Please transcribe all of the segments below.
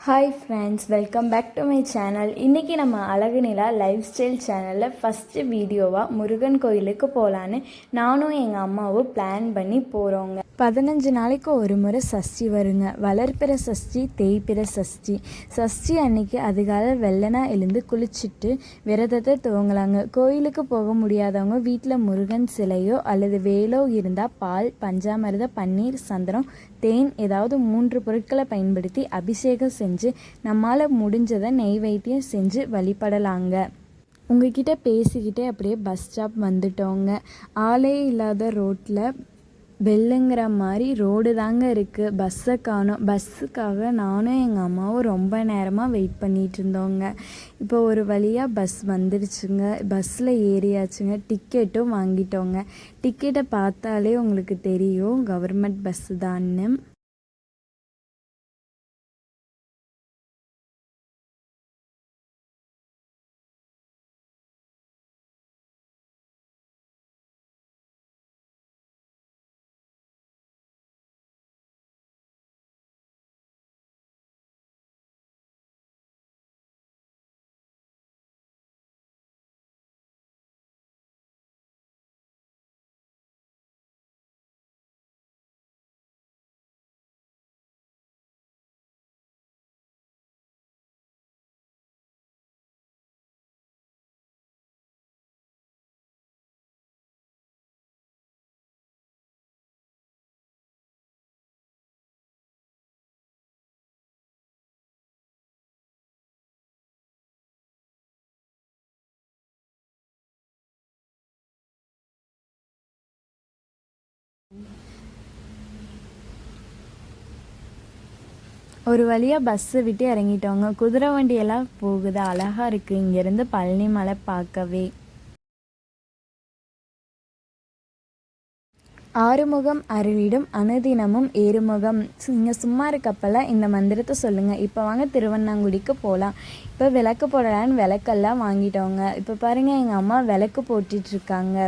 Hi friends welcome back to my channel இன்றைக்கி நம்ம Azhagu Nila lifestyle சேனலில் ஃபஸ்ட்டு வீடியோவாக முருகன் கோயிலுக்கு போகலான்னு நானும் எங்கள் அம்மாவும் பிளான் பண்ணி போகிறோங்க பதினஞ்சு நாளைக்கு ஒரு முறை சஷ்டி வருங்க. வளர்ப்பிற சஷ்டி தேய்ப்பிற சஷ்டி. சஷ்டி அன்னைக்கு அதிகாலை வெள்ளனா எழுந்து குளிச்சுட்டு விரதத்தை துவங்கலாங்க. கோயிலுக்கு போக முடியாதவங்க வீட்டில் முருகன் சிலையோ அல்லது வேலோ இருந்தால் பால் பஞ்சாமிரத பன்னீர் சந்திரம் தேன் ஏதாவது மூன்று பொருட்களை பயன்படுத்தி அபிஷேகம் செஞ்சு நம்மால் முடிஞ்சதை நெய்வேத்தியம் செஞ்சு வழிபடலாங்க. உங்ககிட்ட பேசிக்கிட்டே அப்படியே பஸ் ஸ்டாப் வந்துட்டோங்க. ஆளே இல்லாத ரோட்டில் பெல்லுங்கிற மாதிரி ரோடு தாங்க இருக்குது பஸ்ஸை காணும் பஸ்ஸுக்காக நானும் எங்கள் அம்மாவும் ரொம்ப நேரமாக வெயிட் பண்ணிகிட்டு இருந்தோங்க. இப்போ ஒரு வழியாக பஸ் வந்துடுச்சுங்க பஸ்ஸில் ஏறியாச்சுங்க. டிக்கெட்டும் வாங்கிட்டோங்க. டிக்கெட்டை பார்த்தாலே உங்களுக்கு தெரியும். கவர்மெண்ட் பஸ்ஸு தான்னு ஒரு வழியாக பஸ்ஸை விட்டு இறங்கிட்டோங்க குதிரை வண்டியெல்லாம் போகுது அழகாக இருக்குது இங்கேருந்து பழனி மலை பார்க்கவே. ஆறுமுகம் அருளிடும் அனுதினமும் ஏறுமுகம். நீங்கள் சும்மா இருக்கப்பெல்லாம் இந்த மந்திரத்தை சொல்லுங்கள் இப்போ வாங்க திருவண்ணாங்குடிக்கு போகலாம் இப்போ விளக்கு போடலான்னு விளக்கெல்லாம் வாங்கிட்டோங்க இப்போ பாருங்கள் எங்கள் அம்மா விளக்கு போட்டுட்ருக்காங்க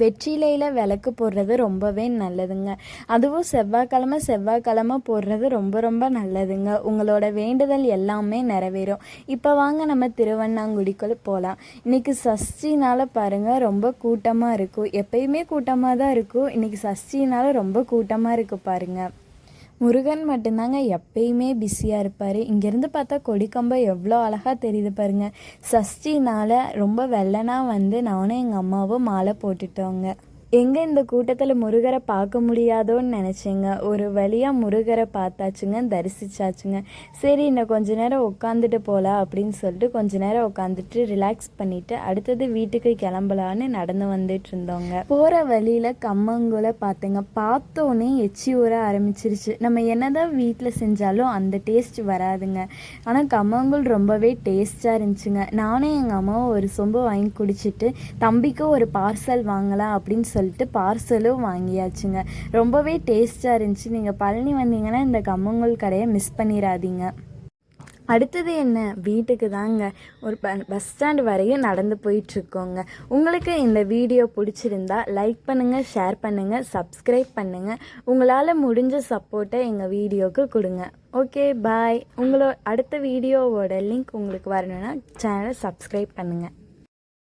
வெற்றிலையில் விளக்கு போடுறது ரொம்பவே நல்லதுங்க. அதுவும் செவ்வாய்க்கிழமை செவ்வாய்க்கிழமை போடுறது ரொம்ப ரொம்ப நல்லதுங்க. உங்களோட வேண்டுதல் எல்லாமே நிறைவேறும். இப்போ வாங்க நம்ம திருவண்ணாங்குடிக்குள் போகலாம் இன்றைக்கி சஷ்டினால் பாருங்கள் ரொம்ப கூட்டமாக இருக்கும். எப்பயுமே கூட்டமாக தான் இருக்கும். இன்றைக்கி சஷ்டினால் ரொம்ப கூட்டமாக இருக்குது பாருங்கள் முருகன் மட்டும்தாங்க எப்பயுமே பிஸியாக இருப்பார். இங்கேருந்து பார்த்தா கொடிக்கம்பம் எவ்வளோ அழகாக தெரியுது பாருங்க. சஷ்டினால் ரொம்ப வெள்ளனாக வந்து நானும் எங்கள் அம்மாவும் மாலை போட்டுட்டோங்க. எங்கே இந்த கூட்டத்தில் முருகரை பார்க்க முடியாதோன்னு நினச்சேங்க. ஒரு வழியாக முருகரை பார்த்தாச்சுங்க தரிசிச்சாச்சுங்க. சரி இன்னும் கொஞ்ச நேரம் உட்காந்துட்டு போகலாம் அப்படின்னு சொல்லிட்டு கொஞ்ச நேரம் உட்காந்துட்டு ரிலாக்ஸ் பண்ணிவிட்டு அடுத்தது வீட்டுக்கு கிளம்பலான்னு நடந்து வந்துட்டு இருந்தோங்க. போகிற வழியில் கம்மங்குலை பார்த்துங்க. பார்த்தோன்னே எச்சி ஊற ஆரம்பிச்சிருச்சு. நம்ம என்னதான் வீட்டில் செஞ்சாலும் அந்த டேஸ்ட் வராதுங்க. ஆனால் கம்மங்கூழ் ரொம்பவே டேஸ்ட்டாக இருந்துச்சுங்க. நானும் எங்கள் அம்மாவும் ஒரு சொம்பு வாங்கி குடிச்சிட்டு தம்பிக்கும் ஒரு பார்சல் வாங்கலாம் அப்படின்னு சொல்லி சொல்லிட்டு பார்சலும் வாங்கியாச்சுங்க. ரொம்பவே டேஸ்ட்டாக இருந்துச்சு. நீங்கள் பழனி வந்தீங்கன்னா இந்த கம்மங்கூழ் கடையை மிஸ் பண்ணிடாதீங்க அடுத்தது என்ன? வீட்டுக்கு தாங்க. ஒரு பஸ் ஸ்டாண்ட் வரையும் நடந்து போயிட்டுருக்கோங்க. உங்களுக்கு இந்த வீடியோ பிடிச்சிருந்தா லைக் பண்ணுங்கள் ஷேர் பண்ணுங்கள் சப்ஸ்கிரைப் பண்ணுங்கள் உங்களால் முடிஞ்ச சப்போர்ட்டை எங்கள் வீடியோவுக்கு கொடுங்க. ஓகே பாய் உங்களோட அடுத்த வீடியோவோட லிங்க் உங்களுக்கு வரணுன்னா சேனலை சப்ஸ்கிரைப் பண்ணுங்கள்